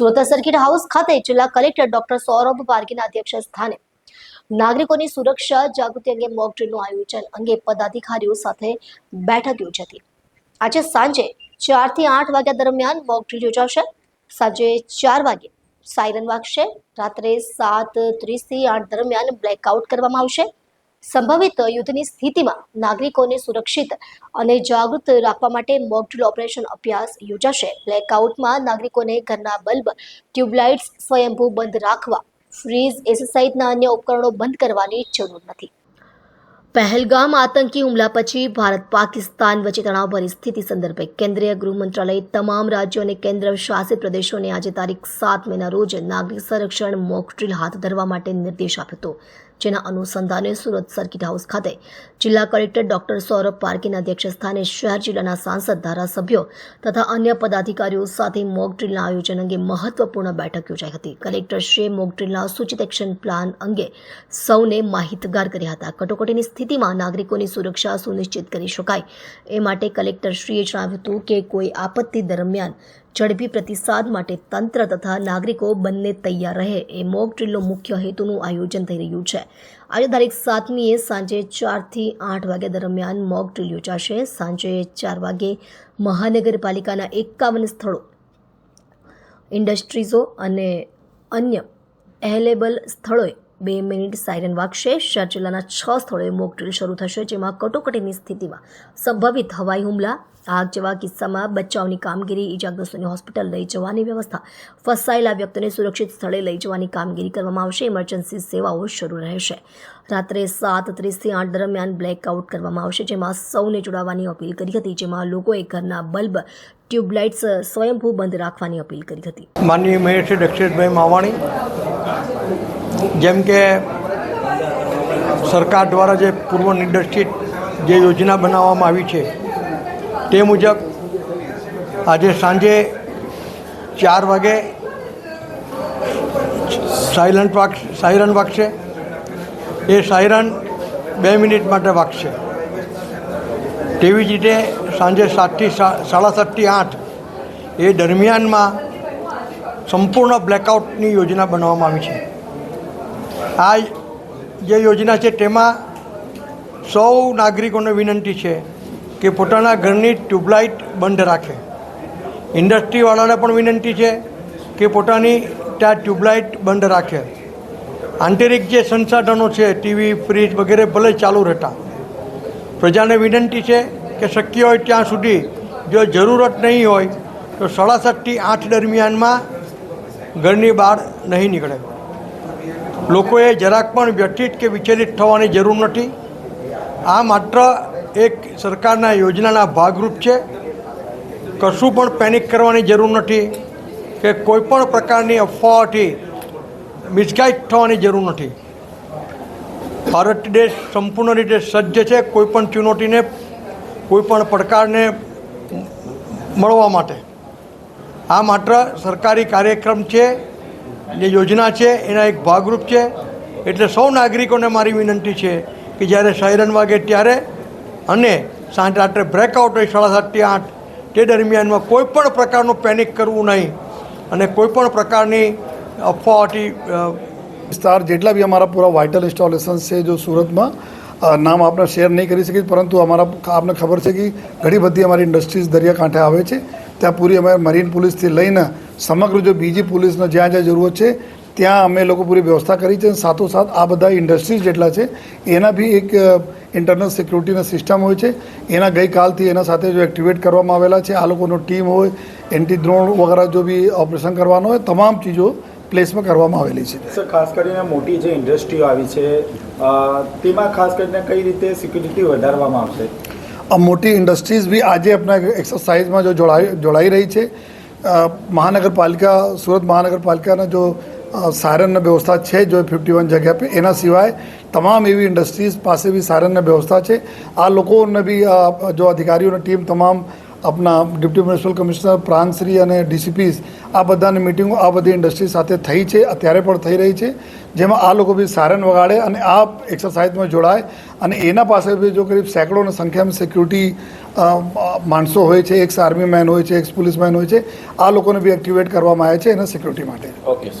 Surat circuit house ખાતે જિલ્લા collector doctor Saurabh પારગીના અધ્યક્ષ સ્થાને નાગરિકોની સુરક્ષા જાગૃતિ અંગે મોક ડ્રીલનું આયોજન અંગે પદાધિકારીઓ સાથે બેઠક યોજી હતી આજે સાંજે ચારથી આઠ વાગ્યા દરમિયાન મોક ડ્રીલ યોજાશે. સાંજે ચાર વાગે સાયરન વાગશે. રાત્રે સાત ત્રીસથી આઠ દરમિયાન બ્લેકઆઉટ કરવામાં આવશે. સંભવિત યુદ્ધની સ્થિતિમાં નાગરિકોને સુરક્ષિત અને જાગૃત રાખવા માટે મોકડ્રીલ ઓપરેશન અભ્યાસ યોજાશે. બ્લેકઆઉટમાં નાગરિકોને ઘરના બલ્બ, ટ્યુબલાઇટ્સ સ્વયંભૂ બંધ રાખવા ફ્રીજ એસી સહિતના અન્ય ઉપકરણો બંધ કરવાની જરૂર નથી. પહેલગામ આતંકી હુમલા પછી ભારત પાકિસ્તાન વચ્ચે તણાવભરી સ્થિતિ સંદર્ભે કેન્દ્રીય ગૃહ મંત્રાલયે તમામ રાજ્યો અને કેન્દ્ર શાસિત પ્રદેશોને આજે તારીખ સાત મેના રોજ નાગરિક સંરક્ષણ મોક ડ્રીલ હાથ ધરવા માટે નિર્દેશ આપ્યો હતો. જેના અનુસંધાને સુરત સર્કિટ હાઉસ ખાતે જિલ્લા કલેક્ટર ડોક્ટર સૌરભ પારકીના અધ્યક્ષસ્થાને શહેર જિલ્લાના સાંસદ, ધારાસભ્યો તથા અન્ય પદાધિકારીઓ સાથે મોક ડ્રીલના આયોજન અંગે મહત્વપૂર્ણ બેઠક યોજાઈ હતી. કલેક્ટરશ્રીએ મોક ડ્રીલના સૂચિત એક્શન પ્લાન અંગે સૌને માહિતગાર કર્યા હતા. કટોકટીની સ્થિતિમાં નાગરિકોની સુરક્ષા સુનિશ્ચિત કરી શકાય. એ માટે કલેક્ટરશ્રીએ જણાવ્યું હતું કે કોઈ આપત્તિ દરમિયાન ઝડપી પ્રતિસાદ માટે તંત્ર તથા નાગરિકો બંને તૈયાર રહે એ મોક ડ્રીલનો મુખ્ય હેતુનું આયોજન થઈ રહ્યું છે. આજે તારીખ સાતમીએ સાંજે ચારથી આઠ વાગ્યા દરમિયાન મોક ડ્રીલ યોજાશે. સાંજે ચાર વાગે મહાનગરપાલિકાના એકાવન સ્થળો, ઇન્ડસ્ટ્રીઝો અને અન્ય એહેલેબલ સ્થળોએ બે મિનિટ સાયરન વાગશે. શહેર જિલ્લાના છ સ્થળોએ મોક શરૂ થશે, જેમાં કટોકટીની સ્થિતિમાં સંભવિત હવાઈ હુમલા, આગ જેવા કિસ્સામાં બચાવની કામગીરી, ઇજાગ્રસ્તોને હોસ્પિટલ લઈ જવાની વ્યવસ્થા, ફસાયેલા વ્યક્તિને સુરક્ષિત સ્થળે લઈ જવાની કામગીરી કરવામાં આવશે, ઇમરજન્સી સેવાઓ શરૂ રહેશે. રાત્રે સાત ત્રીસથી આઠ દરમિયાન બ્લેકઆઉટ કરવામાં આવશે, જેમાં સૌને જોડાવાની અપીલ કરી હતી, જેમાં લોકોએ ઘરના બલ્બ, ટ્યુબલાઇટ્સ સ્વયંભૂ બંધ રાખવાની અપીલ કરી હતી. માનનીય મેયર શ્રી દક્ષેશભાઈ માવાણી જેમ કે સરકાર દ્વારા જે પૂર્વ નિર્દેશિત જે યોજના બનાવવામાં આવી છે, તે મુજબ આજે સાંજે ચાર વાગે સાયરન વાગ, સાયરન વાગશે. એ સાયરન બે મિનિટ માટે વાગશે. તેવી જ રીતે સાંજે સાતથી સાડા સાતથી આઠ એ દરમિયાનમાં સંપૂર્ણ બ્લેકઆઉટની યોજના બનાવવામાં આવી છે. આ જે યોજના છે તેમાં સૌ નાગરિકોને વિનંતી છે કે પોતાના ઘરની ટ્યુબલાઇટ બંધ રાખે. ઇન્ડસ્ટ્રીવાળાને પણ વિનંતી છે કે પોતાની ત્યાં ટ્યુબલાઇટ બંધ રાખે. આંતરિક જે સંસાધનો છે, ટીવી, ફ્રીજ વગેરે ભલે ચાલુ રહેતા. પ્રજાને વિનંતી છે કે શક્ય હોય ત્યાં સુધી જો જરૂરત નહીં હોય તો સાડા સાતથી આઠ દરમિયાનમાં ઘરની બહાર નહીં નીકળે. લોકોએ જરાક પણ વ્યથિત કે વિચલિત થવાની જરૂર નથી. આ માત્ર એક સરકારના યોજનાના ભાગરૂપ છે. કશું પણ પેનિક કરવાની જરૂર નથી કે કોઈ પણ પ્રકારની અફવાઓથી મિસગાઈડ થવાની જરૂર નથી. ભારત દેશ સંપૂર્ણ રીતે સજ્જ છે કોઈપણ ચુનૌતીને કોઈપણ પડકારને મળવા માટે. આ માત્ર સરકારી કાર્યક્રમ છે. જે યોજના છે, એના એક ભાગરૂપ છે. એટલે સૌ નાગરિકોને મારી વિનંતી છે કે જ્યારે સાયરન વાગે ત્યારે અને સાંજ રાત્રે બ્રેકઆઉટ હોય સાડા સાતથી આઠ, તે દરમિયાનમાં કોઈ પણ પ્રકારનું પેનિક કરવું નહીં. અને કોઈ પણ પ્રકારની અફવાઓથી વિસ્તાર જેટલા બી અમારા પૂરા વાઇટલ ઇન્સ્ટોલેશન્સ છે જો સુરતમાં નામ આપણે શેર નહીં કરી શકીએ, પરંતુ અમારા, આપને ખબર છે કે ઘણી બધી અમારી ઇન્ડસ્ટ્રીઝ દરિયાકાંઠે આવે છે. ત્યાં પૂરી અમે મરીન પોલીસથી લઈને સમગ્ર જો બીજી પોલીસનો જ્યાં જ્યાં જરૂરત છે, ત્યાં અમે લોકો પૂરી વ્યવસ્થા કરી છે અને સાથોસાથ આ બધા ઇન્ડસ્ટ્રીઝ જેટલા છે, એના બી એક ઇન્ટરનલ સિક્યુરિટીના સિસ્ટમ હોય છે. એના ગઈકાલથી એના સાથે જો એક્ટિવેટ કરવામાં આવેલા છે, આ લોકોનો ટીમ હોય એન્ટી ડ્રોન વગેરે જો બી ઓપરેશન કરવાનો હોય, તમામ ચીજો પ્લેસમાં કરવામાં આવેલી છે. સર ખાસ કરીને મોટી જે ઇન્ડસ્ટ્રીઓ આવી છે તેમાં ખાસ કરીને કઈ રીતે સિક્યુરિટી વધારવામાં આવશે? મોટી ઇન્ડસ્ટ્રીઝ બી આજે આપણા એક્સરસાઇઝમાં જો જોડાઈ જોડાઈ રહી છે. મહાનગરપાલિકા, સુરત મહાનગરપાલિકાના જો સાયરનની વ્યવસ્થા છે, જો ફિફ્ટી વન જગ્યા પર એના સિવાય તમામ એવી ઇન્ડસ્ટ્રીઝ પાસે બી સાયરનની વ્યવસ્થા છે. આ લોકોને બી જો અધિકારીઓની ટીમ તમામ આપણા ડેપ્યુટી મ્યુનિસિપલ કમિશનર, પ્રાંતશ્રી અને ડીસીપીસ આ બધાની મિટિંગો આ બધી ઇન્ડસ્ટ્રી સાથે થઈ છે, અત્યારે પણ થઈ રહી છે. જેમાં આ લોકો બી સાયરન વગાડે અને આ એક્સરસાઇઝમાં જોડાય. અને એના પાસે બી જો કરીબ સેંકડોની સંખ્યામાં સિક્યુરિટી માણસો હોય છે એક્સ આર્મી મેન હોય છે એક્સ પોલીસ મેન હોય છે, આ લોકોને બી એક્ટિવેટ કરવામાં આવે છે એના સિક્યુરિટી માટે. ઓકે